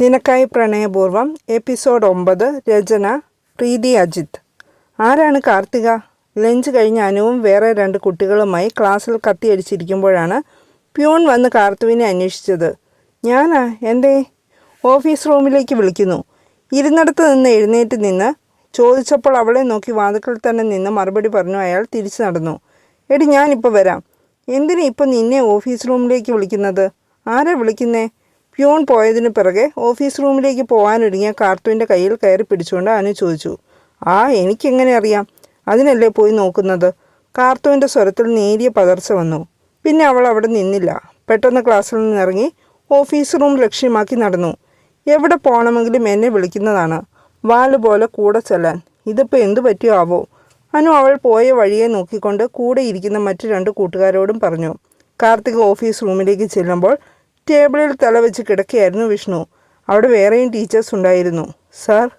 നിനക്കായി പ്രണയപൂർവം എപ്പിസോഡ് ഒമ്പത് രചന പ്രീതി അജിത്. ആരാണ് കാർത്തിക? ലഞ്ച് കഴിഞ്ഞ അനുവും വേറെ രണ്ട് കുട്ടികളുമായി ക്ലാസ്സിൽ കത്തിയടിച്ചിരിക്കുമ്പോഴാണ് പ്യൂൺ വന്ന് കാർത്തുവിനെ അന്വേഷിച്ചത്. ഞാനാ? എന്റെ ഓഫീസ് റൂമിലേക്ക് വിളിക്കുന്നു. ഇരുന്നിടത്ത് നിന്ന് എഴുന്നേറ്റ് നിന്ന് ചോദിച്ചപ്പോൾ അവളെ നോക്കി വാതുക്കൾ തന്നെ നിന്ന് മറുപടി പറഞ്ഞു അയാൾ തിരിച്ചു നടന്നു. എടി ഞാനിപ്പോൾ വരാം. എന്തിനാ ഇപ്പം നിന്നെ ഓഫീസ് റൂമിലേക്ക് വിളിക്കുന്നത്? ആരാ വിളിക്കുന്നേ? പ്യൂൺ പോയതിനു പിറകെ ഓഫീസ് റൂമിലേക്ക് പോകാനൊരുങ്ങിയ കാർത്തുവിന്റെ കയ്യിൽ കയറി പിടിച്ചുകൊണ്ട് അനു ചോദിച്ചു ആ എനിക്കെങ്ങനെ അറിയാം? അതിനല്ലേ പോയി നോക്കുന്നത്? കാർത്തുവിന്റെ സ്വരത്തിൽ നേരിയ പതർച്ച വന്നു. പിന്നെ അവൾ അവിടെ നിന്നില്ല. പെട്ടെന്ന് ക്ലാസ്സിൽ നിന്നിറങ്ങി ഓഫീസ് റൂം ലക്ഷ്യമാക്കി നടന്നു. എവിടെ പോകണമെങ്കിലും എന്നെ വിളിക്കുന്നതാണ്. വാൽ പോലെ കൂടെ ചെല്ലാൻ. ഇതിപ്പോൾ എന്തു പറ്റിയോ ആവോ? അനു അവൾ പോയ വഴിയെ നോക്കിക്കൊണ്ട് കൂടെ ഇരിക്കുന്ന മറ്റു രണ്ട് കൂട്ടുകാരോടും പറഞ്ഞു. കാർത്തിക് ഓഫീസ് റൂമിലേക്ക് ചെല്ലുമ്പോൾ ടേബിളിൽ തല വെച്ച് കിടക്കുകയായിരുന്നു വിഷ്ണു. അവിടെ വേറെയും ടീച്ചേഴ്സ് ഉണ്ടായിരുന്നു. സാർ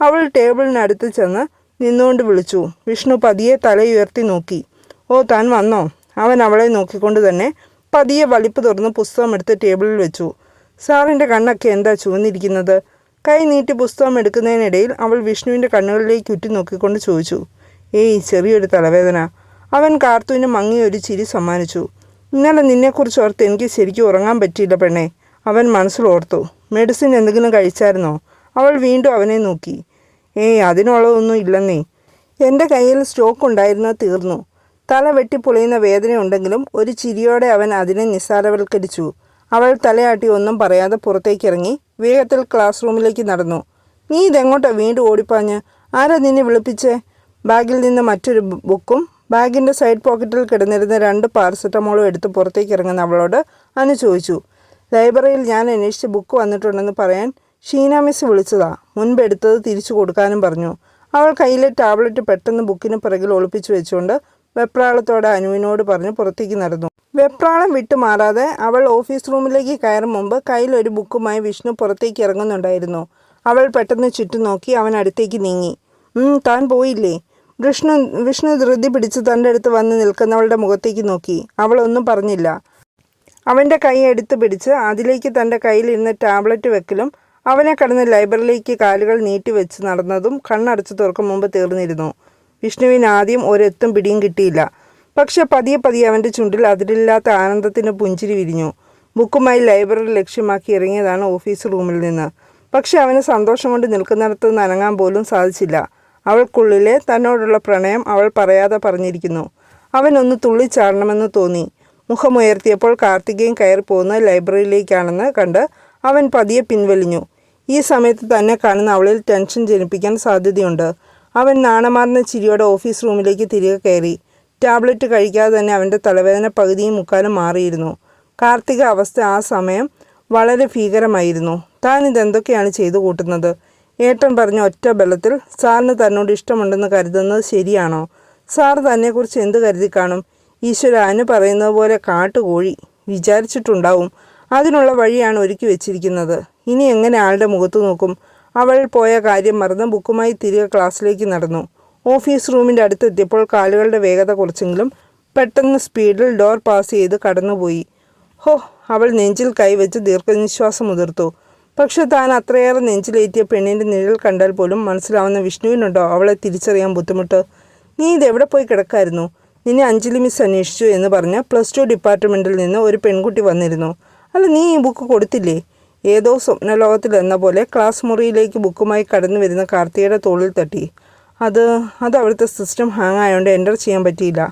അവൾ ടേബിളിനടുത്ത് ചെന്ന് നിന്നുകൊണ്ട് വിളിച്ചു. വിഷ്ണു പതിയെ തലയുയർത്തി നോക്കി. ഓ താൻ വന്നോ? അവൻ അവളെ നോക്കിക്കൊണ്ട് തന്നെ പതിയെ വലിപ്പ് തുറന്ന് പുസ്തകം എടുത്ത് ടേബിളിൽ വെച്ചു. സാറിന്റെ കണ്ണൊക്കെ എന്താ ചുവന്നിരിക്കുന്നത്? കൈ നീട്ടി പുസ്തകം എടുക്കുന്നതിനിടയിൽ അവൾ വിഷ്ണുവിന്റെ കണ്ണുകളിലേക്ക് ഉറ്റി നോക്കിക്കൊണ്ട് ചോദിച്ചു. ഏയ് ചെറിയൊരു തലവേദന. അവൻ കാർത്തുവിന് മങ്ങിയൊരു ചിരി സമ്മാനിച്ചു. ഇന്നലെ നിന്നെക്കുറിച്ച് ഓർത്ത് എനിക്ക് ശരിക്കും ഉറങ്ങാൻ പറ്റിയില്ല പെണ്ണെ. അവൻ മനസ്സിലോർത്തു മെഡിസിൻ എന്തെങ്കിലും കഴിച്ചായിരുന്നോ? അവൾ വീണ്ടും അവനെ നോക്കി. ഏയ് അതിനുള്ളതൊന്നും ഇല്ലെന്നേ. എന്റെ കയ്യിൽ സ്റ്റോക്ക് ഉണ്ടായിരുന്ന തീർന്നു. തല വെട്ടിപ്പൊളിയുന്ന വേദനയുണ്ടെങ്കിലും ഒരു ചിരിയോടെ അവൻ അതിനെ നിസ്സാരവൽക്കരിച്ചു. അവൾ തലയാട്ടി ഒന്നും പറയാതെ പുറത്തേക്കിറങ്ങി വേഗത്തിൽ ക്ലാസ് റൂമിലേക്ക് നടന്നു. നീ ഇതെങ്ങോട്ടാ വീണ്ടും ഓടിപ്പാഞ്ഞ്? ആരാ നിന്നെ വിളിപ്പിച്ചേ? ബാഗിൽ നിന്ന് മറ്റൊരു ബുക്കും ബാഗിന്റെ സൈഡ് പോക്കറ്റിൽ കിടന്നിരുന്ന രണ്ട് പാരസെറ്റമോളും എടുത്ത് പുറത്തേക്ക് ഇറങ്ങുന്ന അവളോട് അനു ചോദിച്ചു ലൈബ്രറിയിൽ ഞാൻ അന്വേഷിച്ച് ബുക്ക് വന്നിട്ടുണ്ടെന്ന് പറയാൻ ഷീന മിസ് വിളിച്ചതാ. മുൻപ് എടുത്തത് തിരിച്ചു കൊടുക്കാനും പറഞ്ഞു. അവൾ കയ്യിലെ ടാബ്ലറ്റ് പെട്ടെന്ന് ബുക്കിന് പിറകിൽ ഒളിപ്പിച്ചു വെച്ചുകൊണ്ട് വെപ്രാളത്തോടെ അനുവിനോട് പറഞ്ഞ് പുറത്തേക്ക് നടന്നു. വെപ്രാളം വിട്ടുമാറാതെ അവൾ ഓഫീസ് റൂമിലേക്ക് കയറും മുമ്പ് കയ്യിലൊരു ബുക്കുമായി വിഷ്ണു പുറത്തേക്ക് ഇറങ്ങുന്നുണ്ടായിരുന്നു. അവൾ പെട്ടെന്ന് ചുറ്റും നോക്കി അവൻ അടുത്തേക്ക് നീങ്ങി. താൻ പോയില്ലേ? വിഷ്ണു വിഷ്ണു ധൃതി പിടിച്ച് തന്റെ അടുത്ത് വന്ന് നിൽക്കുന്നവളുടെ മുഖത്തേക്ക് നോക്കി. അവളൊന്നും പറഞ്ഞില്ല. അവന്റെ കൈ എടുത്ത് പിടിച്ച് അതിലേക്ക് തന്റെ കയ്യിലിരുന്ന ടാബ്ലറ്റ് വെക്കലും അവനെ കടന്ന് ലൈബ്രറിയിലേക്ക് കാലുകൾ നീട്ടി വെച്ച് നടന്നതും കണ്ണടച്ചു തുറക്കും മുമ്പ് തീർന്നിരുന്നു. വിഷ്ണുവിന് ആദ്യം ഒരെത്തും പിടിയും കിട്ടിയില്ല. പക്ഷെ പതിയെ പതിയെ അവന്റെ ചുണ്ടിൽ അതിരില്ലാത്ത ആനന്ദത്തിന് പുഞ്ചിരി വിരിഞ്ഞു. ബുക്കുമായി ലൈബ്രറി ലക്ഷ്യമാക്കി ഇറങ്ങിയതാണ് ഓഫീസ് റൂമിൽ നിന്ന്. പക്ഷെ അവന് സന്തോഷം കൊണ്ട് നിൽക്കുന്നിടത്ത് നിന്ന് അനങ്ങാൻ പോലും സാധിച്ചില്ല. അവൾക്കുള്ളിലെ തന്നോടുള്ള പ്രണയം അവൾ പറയാതെ പറഞ്ഞിരിക്കുന്നു. അവനൊന്ന് തുള്ളിച്ചാടണമെന്ന് തോന്നി. മുഖമുയർത്തിയപ്പോൾ കാർത്തികയും കയറി പോകുന്ന ലൈബ്രറിയിലേക്കാണെന്ന് കണ്ട് അവൻ പതിയെ പിൻവലിഞ്ഞു. ഈ സമയത്ത് തന്നെ കാണുന്ന അവളിൽ ടെൻഷൻ ജനിപ്പിക്കാൻ സാധ്യതയുണ്ട്. അവൻ നാണമാർന്ന ചിരിയോടെ ഓഫീസ് റൂമിലേക്ക് തിരികെ കയറി. ടാബ്ലറ്റ് കഴിക്കാതെ തന്നെ അവന്റെ തലവേദന പകുതിയും മുക്കാലും മാറിയിരുന്നു. കാർത്തിക അവസ്ഥ ആ സമയം വളരെ ഭീകരമായിരുന്നു. താൻ ഇതെന്തൊക്കെയാണ് ചെയ്തു കൂട്ടുന്നത്? ഏട്ടൻ പറഞ്ഞ ഒറ്റ ബലത്തിൽ സാറിന് തന്നോട് ഇഷ്ടമുണ്ടെന്ന് കരുതുന്നത് ശരിയാണോ? സാർ തന്നെക്കുറിച്ച് എന്ത് കരുതി കാണും? ഈശ്വര അനു പറയുന്നത് പോലെ കാട്ടുകോഴി വിചാരിച്ചിട്ടുണ്ടാവും. അതിനുള്ള വഴിയാണ് ഒരുക്കി വെച്ചിരിക്കുന്നത്. ഇനി എങ്ങനെ ആളുടെ മുഖത്ത് നോക്കും? അവൾ പോയ കാര്യം മറന്ന് ബുക്കുമായി തിരികെ ക്ലാസ്സിലേക്ക് നടന്നു. ഓഫീസ് റൂമിന്റെ അടുത്തെത്തിയപ്പോൾ കാലുകളുടെ വേഗത കുറച്ചെങ്കിലും പെട്ടെന്ന് സ്പീഡിൽ ഡോർ പാസ് ചെയ്ത് കടന്നുപോയി. ഹോ അവൾ നെഞ്ചിൽ കൈവച്ച് ദീർഘനിശ്വാസം മുതിർത്തു. പക്ഷെ താൻ അത്രയേറെ നെഞ്ചിലേറ്റിയ പെണ്ണിന്റെ നിഴൽ കണ്ടാൽ പോലും മനസ്സിലാവുന്ന വിഷ്ണുവിനുണ്ടോ അവളെ തിരിച്ചറിയാൻ ബുദ്ധിമുട്ട്? നീ ഇതെവിടെ പോയി കിടക്കായിരുന്നു? നിന്നെ അഞ്ജലി മിസ് അന്വേഷിച്ചു എന്ന് പറഞ്ഞ് പ്ലസ് ടു ഡിപ്പാർട്ട്മെന്റിൽ നിന്ന് ഒരു പെൺകുട്ടി വന്നിരുന്നു. അല്ല നീ ഈ ബുക്ക് കൊടുത്തില്ലേ? ഏതോ സ്വപ്നലോകത്തിൽ എന്ന പോലെ ക്ലാസ് മുറിയിലേക്ക് ബുക്കുമായി കടന്നു വരുന്ന കാർത്തികയുടെ തോളിൽ തട്ടി. അത് അത് അവിടുത്തെ സിസ്റ്റം ഹാങ് ആയതുകൊണ്ട് എന്റർ ചെയ്യാൻ പറ്റിയില്ല.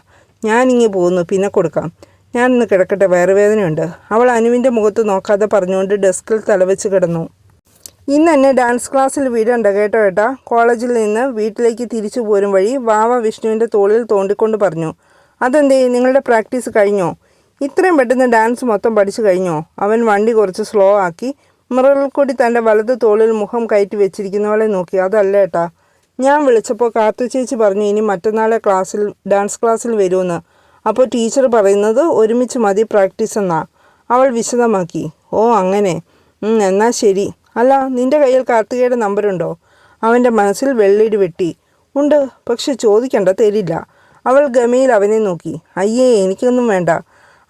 ഞാനിങ്ങി പോകുന്നു പിന്നെ കൊടുക്കാം. ഞാൻ ഇന്ന് കിടക്കട്ടെ വയറുവേദനയുണ്ട് അവൾ അനുവിന്റെ മുഖത്ത് നോക്കാതെ പറഞ്ഞുകൊണ്ട് ഡെസ്കിൽ തലവെച്ച് കിടന്നു. ഇന്ന് എന്നെ ഡാൻസ് ക്ലാസ്സിൽ വിടണ്ട കേട്ടോ ഏട്ടാ. കോളേജിൽ നിന്ന് വീട്ടിലേക്ക് തിരിച്ചു പോരും വഴി വാവ വിഷ്ണുവിന്റെ തോളിൽ തോണ്ടിക്കൊണ്ട് പറഞ്ഞു അതെന്തേ നിങ്ങളുടെ പ്രാക്ടീസ് കഴിഞ്ഞോ? ഇത്രയും പെട്ടെന്ന് ഡാൻസ് മൊത്തം പഠിച്ചു കഴിഞ്ഞോ? അവൻ വണ്ടി കുറച്ച് സ്ലോ ആക്കി മിററിൽ കൂടി തന്റെ വലത് തോളിൽ മുഖം കയറ്റി വെച്ചിരിക്കുന്നവളെ നോക്കി അതല്ല ഏട്ടാ ഞാൻ വിളിച്ചപ്പോൾ കാത്തു ചേച്ചി പറഞ്ഞു ഇനി മറ്റന്നാളെ ക്ലാസ്സിൽ ഡാൻസ് ക്ലാസ്സിൽ വരുമെന്ന്. അപ്പോൾ ടീച്ചർ പറയുന്നത് ഒരുമിച്ച് മതി പ്രാക്ടീസ് എന്നാ. അവൾ വിശദമാക്കി. ഓ അങ്ങനെ. എന്നാൽ എന്നാ ശരി. അല്ല നിന്റെ കയ്യിൽ കാർത്തികയുടെ നമ്പരുണ്ടോ അവന്റെ മനസ്സിൽ വെള്ളിടി വെട്ടി. ഉണ്ട് പക്ഷെ ചോദിക്കണ്ട തരില്ല. അവൾ ഗമയിൽ അവനെ നോക്കി. അയ്യേ എനിക്കൊന്നും വേണ്ട.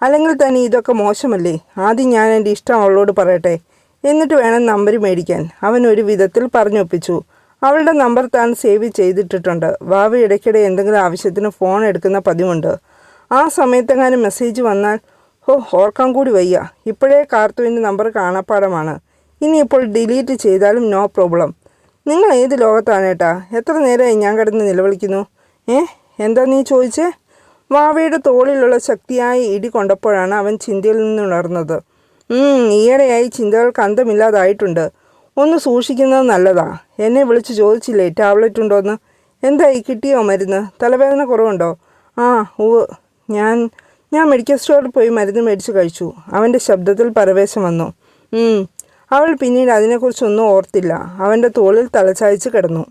അല്ലെങ്കിൽ തന്നെ ഇതൊക്കെ മോശമല്ലേ? ആദ്യം ഞാൻ എന്റെ ഇഷ്ടം അവളോട് പറയട്ടെ. എന്നിട്ട് വേണം നമ്പർ മേടിക്കാൻ. അവൻ ഒരു വിധത്തിൽ പറഞ്ഞൊപ്പിച്ചു. അവളുടെ നമ്പർ താൻ സേവ് ചെയ്തിട്ടിട്ടുണ്ട്. വാവ ഇടയ്ക്കിടെ എന്തെങ്കിലും ആവശ്യത്തിന് ഫോൺ എടുക്കുന്ന പതിവുണ്ട്. ആ സമയത്തെങ്ങാനും മെസ്സേജ് വന്നാൽ ഓ ഓർക്കാൻ കൂടി വയ്യ. ഇപ്പോഴേ കാർത്തുവിന്റെ നമ്പർ കാണാപ്പാടമാണ് ഇനിയിപ്പോൾ ഡിലീറ്റ് ചെയ്താലും നോ പ്രോബ്ലം നിങ്ങൾ ഏത് ലോകത്താണ് ഏട്ടാ? എത്ര നേരമായി ഞാൻ കിടന്ന് നിലവിളിക്കുന്നു? ഏ? എന്താ നീ ചോദിച്ചേ? വാവയുടെ തോളിലുള്ള ശക്തിയായ ഇടി കൊണ്ടപ്പോഴാണ് അവൻ ചിന്തയിൽ നിന്നുണർന്നത്. ഉണർന്നത് ഈയിടെയായി ചിന്തകൾക്ക് അന്തമില്ലാതായിട്ടുണ്ട് ഒന്ന് സൂക്ഷിക്കുന്നത് നല്ലതാ. എന്നെ വിളിച്ച് ചോദിച്ചില്ലേ ടാബ്ലറ്റ് ഉണ്ടോയെന്ന് എന്തായി കിട്ടിയോ മരുന്ന്? തലവേദന കുറവുണ്ടോ? ആ ഉവ് ഞാൻ ഞാൻ മെഡിക്കൽ സ്റ്റോറിൽ പോയി മരുന്ന് മേടിച്ച് കഴിച്ചു. അവന്റെ ശബ്ദത്തിൽ പരവേശം വന്നു. അവൾ പിന്നീട് അതിനെക്കുറിച്ചൊന്നും ഓർത്തില്ല. അവന്റെ തോളിൽ തലചായ്ച്ച് കിടന്നു.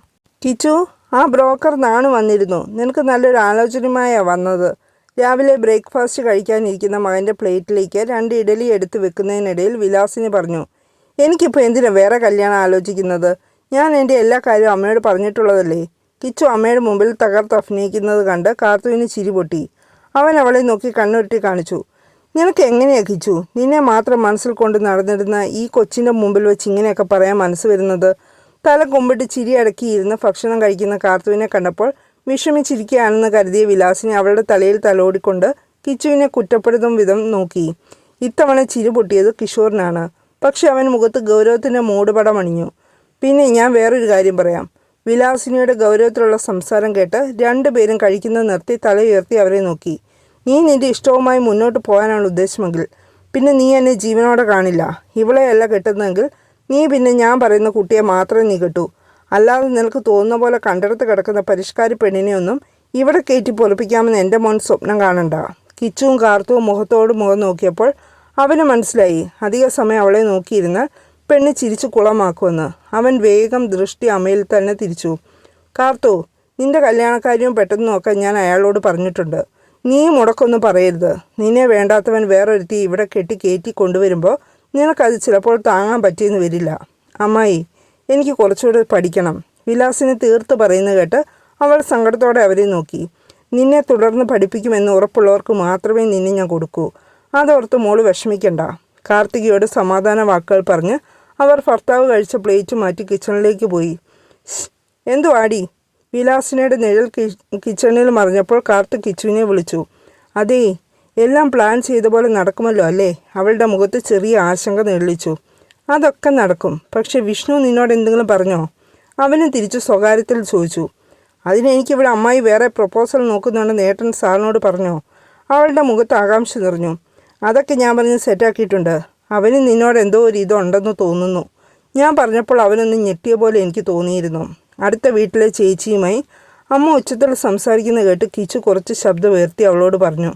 കിച്ചു ആ ബ്രോക്കർ നാണു വന്നിരുന്നു. നിനക്ക് നല്ലൊരു ആലോചനയുമായാണ് വന്നത്. രാവിലെ ബ്രേക്ക്ഫാസ്റ്റ് കഴിക്കാനിരിക്കുന്ന മകന്റെ പ്ലേറ്റിലേക്ക് രണ്ട് ഇഡലി എടുത്ത് വെക്കുന്നതിനിടയിൽ വിലാസിനി പറഞ്ഞു എനിക്കിപ്പോൾ എന്തിനാണ് വേറെ കല്യാണം ആലോചിക്കുന്നത്? ഞാൻ എന്റെ എല്ലാ കാര്യവും അമ്മയോട് പറഞ്ഞിട്ടുള്ളതല്ലേ? കിച്ചു അമ്മയുടെ മുമ്പിൽ തകർത്ത് അഭിനയിക്കുന്നത് കണ്ട് കാർത്തുവിന് ചിരി പൊട്ടി. അവൻ അവളെ നോക്കി കണ്ണുരുട്ടി കാണിച്ചു. നിനക്ക് എങ്ങനെയൊക്കിച്ചു കിച്ചു? നിന്നെ മാത്രം മനസ്സിൽ കൊണ്ട് നടന്നിരുന്ന ഈ കൊച്ചിന്റെ മുമ്പിൽ വെച്ച് ഇങ്ങനെയൊക്കെ പറയാൻ മനസ്സ് വരുന്നത്? തല കുമ്പിട്ട് ചിരി അടക്കിയിരുന്ന് ഭക്ഷണം കഴിക്കുന്ന കാർത്തുവിനെ കണ്ടപ്പോൾ വിഷമിച്ചിരിക്കുകയാണെന്ന് കരുതിയ വിലാസിനെ അവളുടെ തലയിൽ തലോടിക്കൊണ്ട് കിച്ചുവിനെ കുറ്റപ്പെടുത്തും വിധം നോക്കി. ഇത്തവണ ചിരി പൊട്ടിയത് കിഷോറിനാണ്. പക്ഷെ അവൻ മുഖത്ത് ഗൗരവത്തിന്റെ മൂടുപടം അണിഞ്ഞു. പിന്നെ ഞാൻ വേറൊരു കാര്യം പറയാം. വിലാസിനിയുടെ ഗൗരവത്തിലുള്ള സംസാരം കേട്ട് രണ്ടുപേരും കഴിക്കുന്നത് നിർത്തി തലയുയർത്തി അവരെ നോക്കി. നീ നിന്റെ ഇഷ്ടവുമായി മുന്നോട്ട് പോകാനാണ് ഉദ്ദേശമെങ്കിൽ പിന്നെ നീ എന്നെ ജീവനോടെ കാണില്ല. ഇവളെയല്ല കെട്ടുന്നതെങ്കിൽ നീ പിന്നെ ഞാൻ പറയുന്ന കുട്ടിയെ മാത്രമേ നീ കെട്ടൂ. അല്ലാതെ നിനക്ക് തോന്നുന്ന പോലെ കണ്ടെടുത്ത് കിടക്കുന്ന പരിഷ്കാരി പെണ്ണിനെയൊന്നും ഇവിടെ കയറ്റി പൊലിപ്പിക്കാമെന്ന് എന്റെ മോൻ സ്വപ്നം കാണണ്ട. കിച്ചും കാർത്തുവും മുഖത്തോട് മുഖം നോക്കിയപ്പോൾ അവന് മനസ്സിലായി. അധിക സമയം അവളെ നോക്കിയിരുന്നാൽ പെണ്ണ് ചിരിച്ചു കുളമാക്കുമെന്ന്. അവൻ വേഗം ദൃഷ്ടി അമ്മയിൽ തന്നെ തിരിച്ചു. കാർത്തു നിന്റെ കല്യാണക്കാരിയും പെട്ടെന്ന് നോക്കാൻ ഞാൻ അയാളോട് പറഞ്ഞിട്ടുണ്ട്. നീ മുടക്കൊന്നും പറയരുത്. നിന്നെ വേണ്ടാത്തവൻ വേറൊരുത്തി ഇവിടെ കെട്ടി കയറ്റി കൊണ്ടുവരുമ്പോൾ നിനക്കത് ചിലപ്പോൾ താങ്ങാൻ പറ്റിയെന്ന് വരില്ല. അമ്മായി എനിക്ക് കുറച്ചുകൂടെ പഠിക്കണം. വിലാസിനെ തീർത്ത് പറയുന്നത് കേട്ട് അവൾ സങ്കടത്തോടെ അവരെ നോക്കി. നിന്നെ തുടർന്ന് പഠിപ്പിക്കുമെന്ന് ഉറപ്പുള്ളവർക്ക് മാത്രമേ നിന്നെ ഞാൻ കൊടുക്കൂ. അതോർത്ത് മോൾ വിഷമിക്കണ്ട. കാർത്തികയോട് സമാധാന വാക്കുകൾ പറഞ്ഞ് അവർ ഭർത്താവ് കഴിച്ച പ്ലേറ്റ് മാറ്റി കിച്ചണിലേക്ക് പോയി. എന്തു എന്തുവാടി? വിലാസിനയുടെ നിഴൽ കിച്ചണിൽ മറിഞ്ഞപ്പോൾ കാർത്ത് കിച്ചുവിനെ വിളിച്ചു. അതെ എല്ലാം പ്ലാൻ ചെയ്ത പോലെ നടക്കുമല്ലോ അല്ലേ? അവളുടെ മുഖത്ത് ചെറിയ ആശങ്ക നിഴലിച്ചു. അതൊക്കെ നടക്കും. പക്ഷെ വിഷ്ണു നിന്നോട് എന്തെങ്കിലും പറഞ്ഞോ? അവനും തിരിച്ചു സ്വകാര്യത്തിൽ ചോദിച്ചു. അതിനെനിക്കിവിടെ അമ്മായി വേറെ പ്രപ്പോസൽ നോക്കുന്നുണ്ടെന്ന് ഏട്ടൻ സാറിനോട് പറഞ്ഞോ? അവളുടെ മുഖത്ത് ആകാംക്ഷ നിറഞ്ഞു. അതൊക്കെ ഞാൻ പറഞ്ഞ് സെറ്റാക്കിയിട്ടുണ്ട്. അവന് നിന്നോട് എന്തോ ഒരു ഇതുണ്ടെന്ന് തോന്നുന്നു. ഞാൻ പറഞ്ഞപ്പോൾ അവനൊന്ന് ഞെട്ടിയ പോലെ എനിക്ക് തോന്നിയിരുന്നു. അടുത്ത വീട്ടിലെ ചേച്ചിയുമായി അമ്മ ഉച്ചത്തിൽ സംസാരിക്കുന്ന കേട്ട് കിച്ചു കുറച്ച് ശബ്ദം ഉയർത്തി അവളോട് പറഞ്ഞു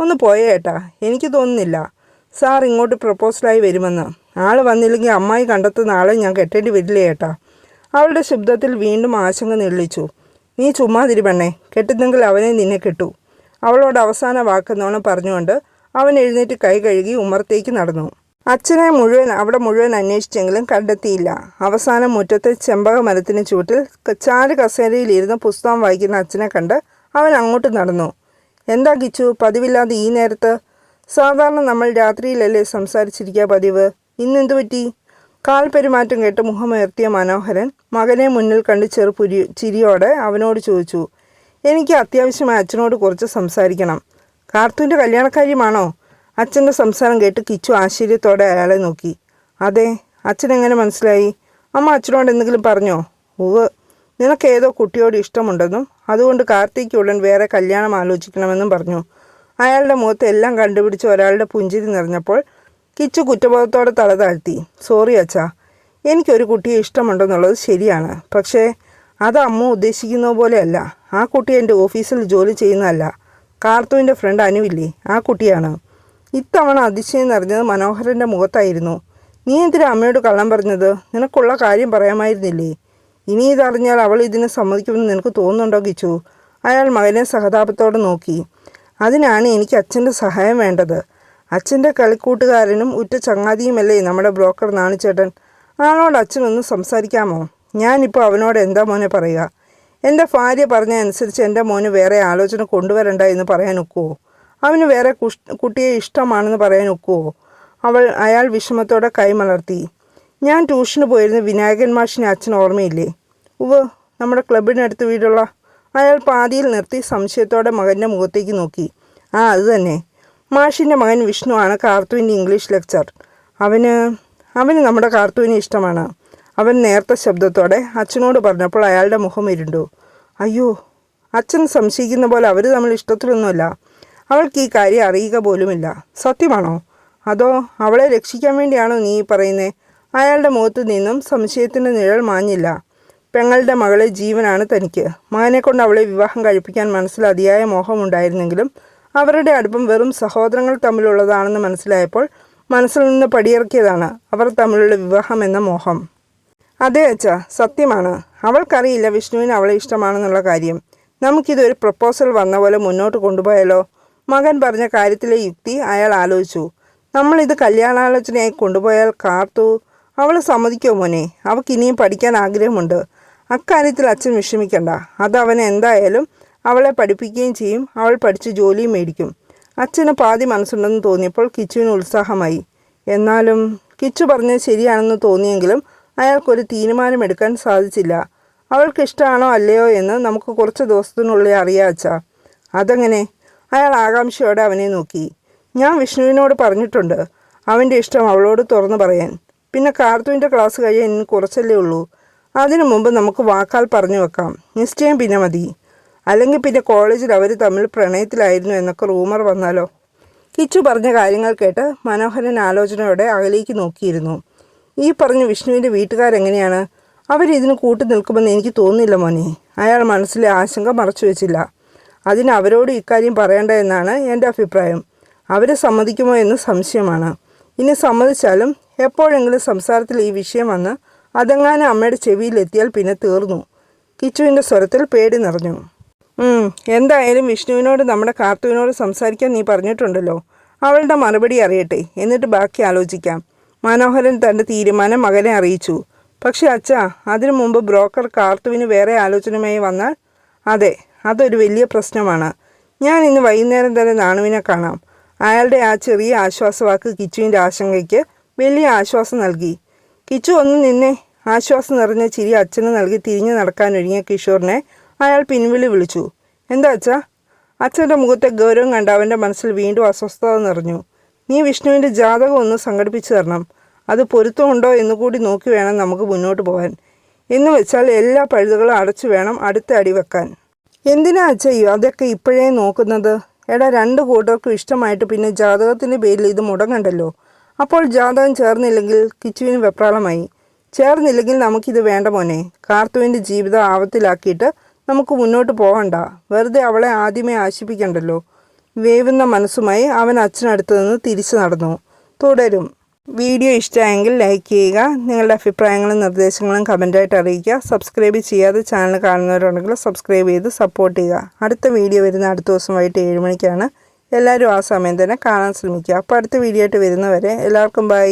ഒന്ന് പോയേട്ടാ എനിക്ക് തോന്നുന്നില്ല. സാർ ഇങ്ങോട്ട് പ്രപ്പോസലായി വരുമെന്ന്. ആൾ വന്നില്ലെങ്കിൽ അമ്മായി കണ്ടെത്തുന്ന ആളെ ഞാൻ കെട്ടേണ്ടി വരില്ലേ ഏട്ടാ? അവളുടെ ശബ്ദത്തിൽ വീണ്ടും ആശങ്ക നിള്ളിച്ചു നീ ചുമ്മാതിരി പെണ്ണേ കെട്ടുന്നെങ്കിൽ അവനെ നിന്നെ കെട്ടു. അവളോട് അവസാന വാക്കെന്നോണം പറഞ്ഞുകൊണ്ട് അവൻ എഴുന്നേറ്റ് കൈ കഴുകി ഉമ്മറത്തേക്ക് നടന്നു. അച്ഛനെ മുഴുവൻ അവിടെ മുഴുവൻ അന്വേഷിച്ചെങ്കിലും കണ്ടെത്തിയില്ല. അവസാനം മുറ്റത്തെ ചെമ്പക മരത്തിന് ചൂട്ടിൽ ചാരു കസേരയിലിരുന്ന് പുസ്തകം വായിക്കുന്ന അച്ഛനെ കണ്ട് അവൻ അങ്ങോട്ട് നടന്നു. എന്താ കിച്ചു പതിവില്ലാതെ ഈ നേരത്ത്? സാധാരണ നമ്മൾ രാത്രിയിലല്ലേ സംസാരിച്ചിരിക്കുക പതിവ്? ഇന്നെന്തു പറ്റി? കാൽ പെരുമാറ്റം കേട്ട് മുഖമുയർത്തിയ മനോഹരൻ മകനെ മുന്നിൽ കണ്ട് ചെറുപുരി ചിരിയോടെ അവനോട് ചോദിച്ചു എനിക്ക് അത്യാവശ്യമായി അച്ഛനോട് കുറച്ച് സംസാരിക്കണം. കാർത്തൂന്റെ കല്യാണക്കാര്യമാണോ? അച്ഛന്റെ സംസാരം കേട്ട് കിച്ചു ആശ്ചര്യത്തോടെ അയാളെ നോക്കി. അതെ അച്ഛൻ എങ്ങനെ മനസ്സിലായി? അമ്മ അച്ഛനോട് എന്തെങ്കിലും പറഞ്ഞോ? ഉവ് നിനക്ക് ഏതോ കുട്ടിയോട് ഇഷ്ടമുണ്ടെന്നും അതുകൊണ്ട് കാർത്തിക്ക് ഉടൻ വേറെ കല്യാണം ആലോചിക്കണമെന്നും പറഞ്ഞു. അയാളുടെ മുഖത്ത് എല്ലാം കണ്ടുപിടിച്ച് ഒരാളുടെ പുഞ്ചിരി നിറഞ്ഞപ്പോൾ കിച്ചു കുറ്റബോധത്തോടെ തല താഴ്ത്തി. സോറി അച്ഛാ എനിക്കൊരു കുട്ടിയെ ഇഷ്ടമുണ്ടെന്നുള്ളത് ശരിയാണ്. പക്ഷേ അത് അമ്മ ഉദ്ദേശിക്കുന്ന പോലെയല്ല. ആ കുട്ടി എന്റെ ഓഫീസിൽ ജോലി ചെയ്യുന്നതല്ല. കാർത്തുവിന്റെ ഫ്രണ്ട് അനുവില്ലേ ആ കുട്ടിയാണ്. ഇത്തവണ അതിശയം നിറഞ്ഞത് മനോഹരന്റെ മുഖത്തായിരുന്നു. നീ എന്തിനാ അമ്മയോട് കള്ളം പറഞ്ഞത്? നിനക്കുള്ള കാര്യം പറയാമായിരുന്നില്ലേ? ഇനി ഇതറിഞ്ഞാൽ അവൾ ഇതിനെ സമ്മതിക്കുമെന്ന് നിനക്ക് തോന്നുന്നുണ്ടോ കിച്ചു അയാൾ മകനെ സഹതാപത്തോടെ നോക്കി. അതിനാണ് എനിക്ക് അച്ഛന്റെ സഹായം വേണ്ടത്. അച്ഛന്റെ കളിക്കൂട്ടുകാരനും ഉറ്റ ചങ്ങാതിയുമല്ലേ നമ്മുടെ ബ്രോക്കർ നാണിച്ചേട്ടൻ? ആളോട് അച്ഛനൊന്ന് സംസാരിക്കാമോ? ഞാനിപ്പോൾ അവനോട് എന്താ മോനെ പറയുക? എന്റെ ഭാര്യ പറഞ്ഞ അനുസരിച്ച് എന്റെ മോന് വേറെ ആലോചന കൊണ്ടുവരണ്ട എന്ന് പറയാൻ ഒക്കുവോ? അവന് വേറെ കുട്ടിയെ ഇഷ്ടമാണെന്ന് പറയാൻ ഒക്കുവോ? അവൾ അയാൾ വിഷമത്തോടെ കൈമലർത്തി. ഞാൻ ട്യൂഷന് പോയിരുന്ന വിനായകൻ മാഷിനെ അച്ഛൻ ഓർമ്മയില്ലേ? ഉവ് നമ്മുടെ ക്ലബിനടുത്ത് വീടുള്ള അയാൾ പാതിയിൽ നിർത്തി സംശയത്തോടെ മകന്റെ മുഖത്തേക്ക് നോക്കി. ആ അത് തന്നെ. മാഷിന്റെ മകൻ വിഷ്ണുവാണ് കാർത്തുവിന്റെ ഇംഗ്ലീഷ് ലെക്ചർ. അവന് അവന് നമ്മുടെ കാർത്തുവിനെ ഇഷ്ടമാണ്. അവൻ നേർത്ത ശബ്ദത്തോടെ അച്ഛനോട് പറഞ്ഞപ്പോൾ അയാളുടെ മുഖം ഇരുണ്ടു. അയ്യോ അച്ഛൻ സംശയിക്കുന്ന പോലെ അവർ തമ്മിൽ ഇഷ്ടത്തിലൊന്നുമല്ല. അവൾക്ക് ഈ കാര്യം അറിയുക പോലുമില്ല. സത്യമാണോ? അതോ അവളെ രക്ഷിക്കാൻ വേണ്ടിയാണോ നീ പറയുന്നത് അയാളുടെ മുഖത്ത് നിന്നും സംശയത്തിന്റെ നിഴൽ മാഞ്ഞില്ല. പെങ്ങളുടെ മകളെ ജീവനാണ് തനിക്ക്. മകനെ കൊണ്ട് അവളെ വിവാഹം കഴിപ്പിക്കാൻ മനസ്സിൽ അതിയായ മോഹമുണ്ടായിരുന്നെങ്കിലും അവരുടെ അടുപ്പം വെറും സഹോദരങ്ങൾ തമ്മിലുള്ളതാണെന്ന് മനസ്സിലായപ്പോൾ മനസ്സിൽ നിന്ന് പടിയിറക്കിയതാണ് അവർ തമ്മിലുള്ള വിവാഹം എന്ന മോഹം. അതെ അച്ഛാ സത്യമാണ്. അവൾക്കറിയില്ല വിഷ്ണുവിന് അവളെ ഇഷ്ടമാണെന്നുള്ള കാര്യം. നമുക്കിതൊരു പ്രപ്പോസൽ വന്ന പോലെ മുന്നോട്ട് കൊണ്ടുപോയാലോ? മകൻ പറഞ്ഞ കാര്യത്തിലെ യുക്തി അയാൾ ആലോചിച്ചു. നമ്മളിത് കല്യാണാലോചനയായി കൊണ്ടുപോയാൽ കാർത്തു അവൾ സമ്മതിക്കോ മോനെ? അവൾക്ക് ഇനിയും പഠിക്കാൻ ആഗ്രഹമുണ്ട്. അക്കാര്യത്തിൽ അച്ഛൻ വിഷമിക്കണ്ട. അത് അവനെ എന്തായാലും അവളെ പഠിപ്പിക്കുകയും ചെയ്യും. അവൾ പഠിച്ച് ജോലിയും മേടിക്കും. അച്ഛന് പാതി മനസ്സുണ്ടെന്ന് തോന്നിയപ്പോൾ കിച്ചുവിന് ഉത്സാഹമായി. എന്നാലും കിച്ചു പറഞ്ഞത് ശരിയാണെന്ന് തോന്നിയെങ്കിലും അയാൾക്കൊരു തീരുമാനമെടുക്കാൻ സാധിച്ചില്ല. അവൾക്ക് ഇഷ്ടമാണോ അല്ലയോ എന്ന് നമുക്ക് കുറച്ച് ദിവസത്തിനുള്ളിൽ അറിയാച്ചാ അതങ്ങനെ അതെങ്ങനെ? അയാൾ ആകാംക്ഷയോടെ അവനെ നോക്കി. ഞാൻ വിഷ്ണുവിനോട് പറഞ്ഞിട്ടുണ്ട് അവന്റെ ഇഷ്ടം അവളോട് തുറന്നു പറയാൻ. പിന്നെ കാർത്തുവിന്റെ ക്ലാസ് കഴിയാൻ ഇനി കുറച്ചല്ലേ ഉള്ളൂ. അതിനു മുമ്പ് നമുക്ക് വാക്കാൽ പറഞ്ഞു വെക്കാം. നിശ്ചയം പിന്നെ മതി. അല്ലെങ്കിൽ പിന്നെ കോളേജിൽ അവർ തമ്മിൽ പ്രണയത്തിലായിരുന്നു എന്നൊക്കെ റൂമർ വന്നാലോ? കിച്ചു പറഞ്ഞ കാര്യങ്ങൾ കേട്ട് മനോഹരൻ ആലോചനയോടെ അകലേക്ക് നോക്കിയിരുന്നു. ഈ പറഞ്ഞ വിഷ്ണുവിന്റെ വീട്ടുകാരെങ്ങനെയാണ്? അവരിതിന് കൂട്ടു നിൽക്കുമെന്ന് എനിക്ക് തോന്നുന്നില്ല മോനെ. അയാൾ മനസ്സിലെ ആശങ്ക മറച്ചു വെച്ചില്ല. അതിന് അവരോട് ഇക്കാര്യം പറയേണ്ട എന്നാണ് എന്റെ അഭിപ്രായം. അവർ സമ്മതിക്കുമോ എന്ന് സംശയമാണ്. ഇനി സമ്മതിച്ചാലും എപ്പോഴെങ്കിലും സംസാരത്തിൽ ഈ വിഷയം വന്ന് അതെങ്ങാനും അമ്മയുടെ ചെവിയിലെത്തിയാൽ പിന്നെ തീർന്നു. കിച്ചുവിന്റെ സ്വരത്തിൽ പേടി നിറഞ്ഞു. എന്തായാലും വിഷ്ണുവിനോട് നമ്മുടെ കാർത്തുവിനോട് സംസാരിക്കാൻ നീ പറഞ്ഞിട്ടുണ്ടല്ലോ. അവളുടെ മറുപടി അറിയട്ടെ. എന്നിട്ട് ബാക്കി ആലോചിക്കാം. മനോഹരൻ തന്റെ തീരുമാനം മകനെ അറിയിച്ചു. പക്ഷേ അച്ഛാ അതിനു മുമ്പ് ബ്രോക്കർ കാർത്തുവിന് വേറെ ആലോചനയുമായി വന്നാൽ? അതെ അതൊരു വലിയ പ്രശ്നമാണ്. ഞാൻ ഇന്ന് വൈകുന്നേരം തന്നെ നാണുവിനെ കാണാം. അയാളുടെ ആ ചെറിയ ആശ്വാസവാക്ക് കിച്ചുവിന്റെ ആശങ്കയ്ക്ക് വലിയ ആശ്വാസം നൽകി. കിച്ചു ഒന്ന് നിന്നെ ആശ്വാസം നിറഞ്ഞ ചിരി അച്ഛന് നൽകി തിരിഞ്ഞു നടക്കാനൊരുങ്ങിയ കിഷോറിനെ അയാൾ പിൻവിളി വിളിച്ചു. എന്താ അച്ഛാ? അച്ഛന്റെ മുഖത്തെ ഗൗരവം കണ്ട അവന്റെ മനസ്സിൽ വീണ്ടും അസ്വസ്ഥത നിറഞ്ഞു. നീ വിഷ്ണുവിന്റെ ജാതകം ഒന്ന് സംഘടിപ്പിച്ചു തരണം. അത് പൊരുത്തമുണ്ടോ എന്ന് കൂടി നോക്കി വേണം നമുക്ക് മുന്നോട്ട് പോകാൻ. എന്ന് വെച്ചാൽ എല്ലാ പഴുതുകളും അടച്ചു വേണം അടുത്ത അടി വെക്കാൻ. എന്തിനാ അച്ഛയ്യോ അതൊക്കെ ഇപ്പോഴേ നോക്കുന്നത്? എടാ രണ്ട് കൂട്ടർക്കും ഇഷ്ടമായിട്ട് പിന്നെ ജാതകത്തിന്റെ പേരിൽ ഇത് മുടങ്ങണ്ടല്ലോ. അപ്പോൾ ജാതകം ചേർന്നില്ലെങ്കിൽ കിച്ചുവിന് വെപ്രാളമായി. ചേർന്നില്ലെങ്കിൽ നമുക്കിത് വേണ്ട മോനെ. കാർത്തുവിന്റെ ജീവിതം ആപത്തിലാക്കിയിട്ട് നമുക്ക് മുന്നോട്ട് പോകണ്ട വെറുതെ അവളെ ആദ്യമേ ആശിപ്പിക്കണ്ടല്ലോ വേവുന്ന മനസ്സുമായി അവൻ അച്ഛനടുത്ത് നിന്ന് തിരിച്ചു നടന്നു. തുടരും. വീഡിയോ ഇഷ്ടമായെങ്കിൽ ലൈക്ക് ചെയ്യുക നിങ്ങളുടെ അഭിപ്രായങ്ങളും നിർദ്ദേശങ്ങളും കമന്റായിട്ട് അറിയിക്കുക. സബ്സ്ക്രൈബ് ചെയ്യാതെ ചാനൽ കാണുന്നവരുണ്ടെങ്കിൽ സബ്സ്ക്രൈബ് ചെയ്ത് സപ്പോർട്ട് ചെയ്യുക. അടുത്ത വീഡിയോ വരുന്ന അടുത്ത ദിവസം വൈകിട്ട് ഏഴ് മണിക്കാണ്. എല്ലാവരും ആ സമയം തന്നെ കാണാൻ ശ്രമിക്കുക. അപ്പോൾ അടുത്ത വീഡിയോ ആയിട്ട് വരുന്നവരെ എല്ലാവർക്കും ബൈ